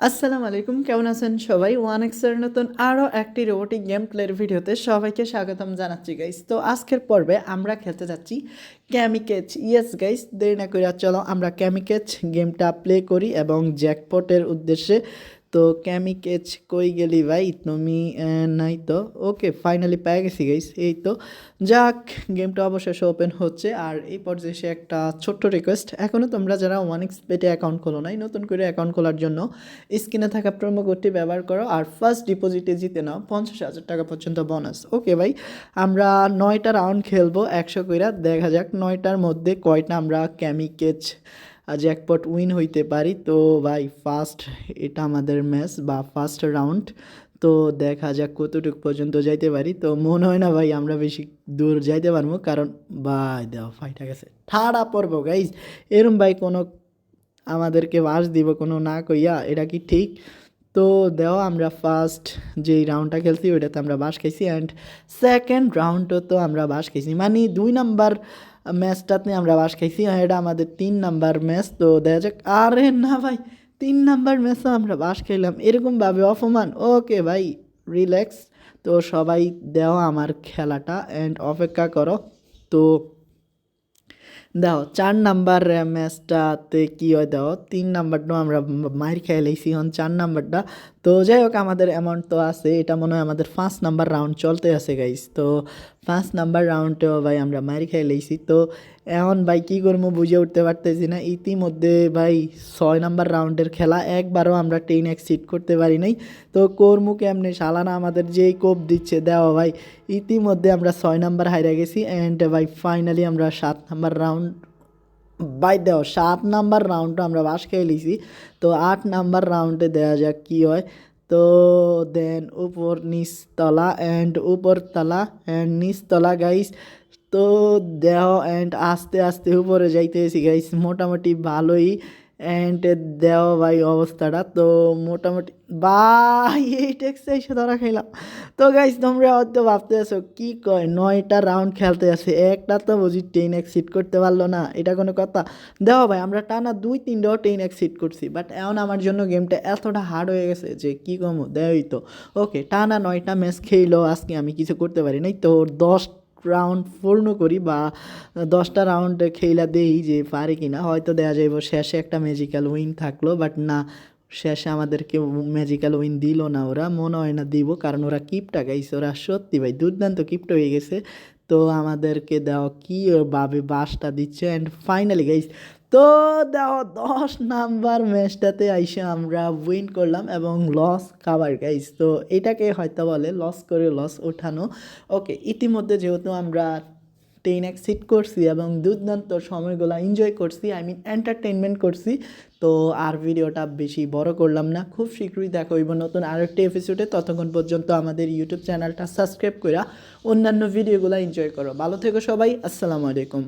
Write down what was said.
আসসালামু আলাইকুম, কেমন আছেন সবাই? ওয়ান এক্সের নতুন আরও একটি রোবোটিক গেম প্লের ভিডিওতে সবাইকে স্বাগতম জানাচ্ছি গাইস তো আজকের পর্বে আমরা খেলতে যাচ্ছি ক্যামিকেচ ইয়েস গাইস দেরি না করে চলো, আমরা ক্যামিকেচ গেমটা প্লে করি এবং জ্যাকপটের উদ্দেশ্যে তো ক্যামিকেচ কই গেলি ভাই? তুমি নাই তো। ওকে ফাইনালি পেয়ে গেছি গাইস এই তো। যাক গেমটা অবশেষে ওপেন হচ্ছে। আর এই পর্যায়ে এসে একটা ছোট্ট রিকোয়েস্ট এখনও তোমরা যারা ওয়ান এক্স পেটে অ্যাকাউন্ট খোলো নাই, নতুন করে অ্যাকাউন্ট খোলার জন্য স্ক্রিনে থাকা প্রোমো কোডটি ব্যবহার করো। আর ফার্স্ট ডিপোজিটে জিতে নাও পঞ্চাশ হাজার টাকা পর্যন্ত বোনাস ওকে ভাই, আমরা নয়টা রাউন্ড খেলব একশো কইরা। দেখা যাক নয়টার মধ্যে কয়টা আমরা ক্যামিকেচ জ্যাকপট উইন হইতে পারি। তো ভাই ফার্স্ট এটা আমাদের ম্যাচ বা ফার্স্ট রাউন্ড তো দেখা যাক কতটুকু পর্যন্ত যাইতে পারি। তো মনে হয় না ভাই, আমরা বেশি দূর যাইতে পারব। কারণ ভাই, দেওয়া ফাইটা গেছে। ঠাড়া পর্ব গাইজ এরম ভাই কোনো আমাদেরকে বাস দিব, কোনো না কইয়া, এটা কি ঠিক? তো দেওয়া, আমরা ফার্স্ট যেই রাউন্ডটা খেলছি, ওইটাতে আমরা বাস খাইছি। অ্যান্ড সেকেন্ড রাউন্ডও তো আমরা বাস খাইছি। মানে দুই নাম্বার ম্যাচটাতে আমরা বাস খাইছি আর এটা আমাদের তিন নাম্বার ম্যাচ তো দেখা যাক। আরে না ভাই, তিন নাম্বার ম্যাচও আমরা বাস খাইলাম, এরকমভাবে অপমান। ওকে ভাই, রিল্যাক্স। তো সবাই দেওয়া আমার খেলাটা অ্যান্ড অপেক্ষা করো। তো দেখো চার নাম্বার ম্যাচটাতে কী হয় দেখো তিন নাম্বারটা আমরা মার খেয়ে লাইছি, এখন চার নাম্বারটা তো যাই হোক আমাদের অ্যামাউন্ট তো আছে। এটা মনে হয় আমাদের পাঁচ নাম্বার রাউন্ড চলতে আছে গাইস তো পাঁচ নাম্বার রাউন্ডেও ভাই আমরা মার খেয়ে লেছি তো এখন ভাই কী করব বুঝে উঠতে পারতেছি না। ইতিমধ্যে ভাই ছয় নাম্বার রাউন্ডের খেলা একবারও আমরা টেন এক্সিট করতে পারি নাই। তো কর্মু কেমনে? সালানা আমাদের যেই কোপ দিচ্ছে দেওয়া ভাই। ইতিমধ্যে আমরা ছয় নাম্বার হাইরা গেছি। অ্যান্ড ভাই ফাইনালি আমরা সাত নাম্বার রাউন্ড বাই দেও, সাত নাম্বার রাউন্ডটা আমরা বাস খেয়ে লিছি তো আট নাম্বার রাউন্ডে দেওয়া যাক কী হয়। তো দেন উপর নিচতলা অ্যান্ড উপর তলা অ্যান্ড নিচতলা গাইস তো দেহ অ্যান্ড আস্তে আস্তে উপরে যাইতে যাইতেছি গাইস মোটামুটি ভালোই। অ্যান্ড দেহ ভাই অবস্থাটা। তো মোটামুটি, ভাই, এই টেক্সে এসে ধরা খাইলাম। তো গাইস তোমরা হয়তো ভাবতে আছো, কী কয়, নয়টা রাউন্ড খেলতে আছে, একটা তো বুঝি টেন এক্সিট করতে পারল না, এটা কোনো কথা। দেখো ভাই, আমরা টানা দুই তিনটাও টেন এক্সিট করছি বাট এখন আমার জন্য গেমটা এতটা হার্ড হয়ে গেছে যে কী কমো দেওই তো। ওকে টানা নয়টা ম্যাচ খেললেও আজকে আমি কিছু করতে পারি নাই, তো দশ রাউন্ড পূর্ণ করি বা দশটা রাউন্ড খেলা দেই যে পারে কি না হয়তো দেওয়া যাইব শেষে একটা ম্যাজিক্যাল উইন থাকল বাট না, শেষে আমাদেরকে ম্যাজিক্যাল উইন দিল না ওরা, মনে হয় না দিব, কারণ ওরা কিপটা গাইছে, ওরা সত্যি ভাই, দুর্দান্ত কিপ্ট হয়ে গেছে। তো আমাদেরকে দেওয়া কী ভাবে বাসটা দিচ্ছে অ্যান্ড ফাইনালি গাইস তো দেওয়া দশ নাম্বার ম্যাচটাতে আইসে আমরা উইন করলাম এবং লস খাবার গাইস তো এটাকে হয়তো বলে লস করে লস ওঠানো। ওকে ইতিমধ্যে যেহেতু আমরা টেন এক্সিট করছি এবং দুর্দান্ত সময়গুলো এনজয় করছি আই মিন এন্টারটেনমেন্ট করছি, তো আর ভিডিওটা বেশি বড় করলাম না। খুব শীঘ্রই দেখা হইব নতুন আরেকটি এপিসোডে ততক্ষণ পর্যন্ত আমাদের ইউটিউব চ্যানেলটা সাবস্ক্রাইব করে অন্যান্য ভিডিওগুলো এনজয় করো। ভালো থেকো সবাই, আসসালামু আলাইকুম।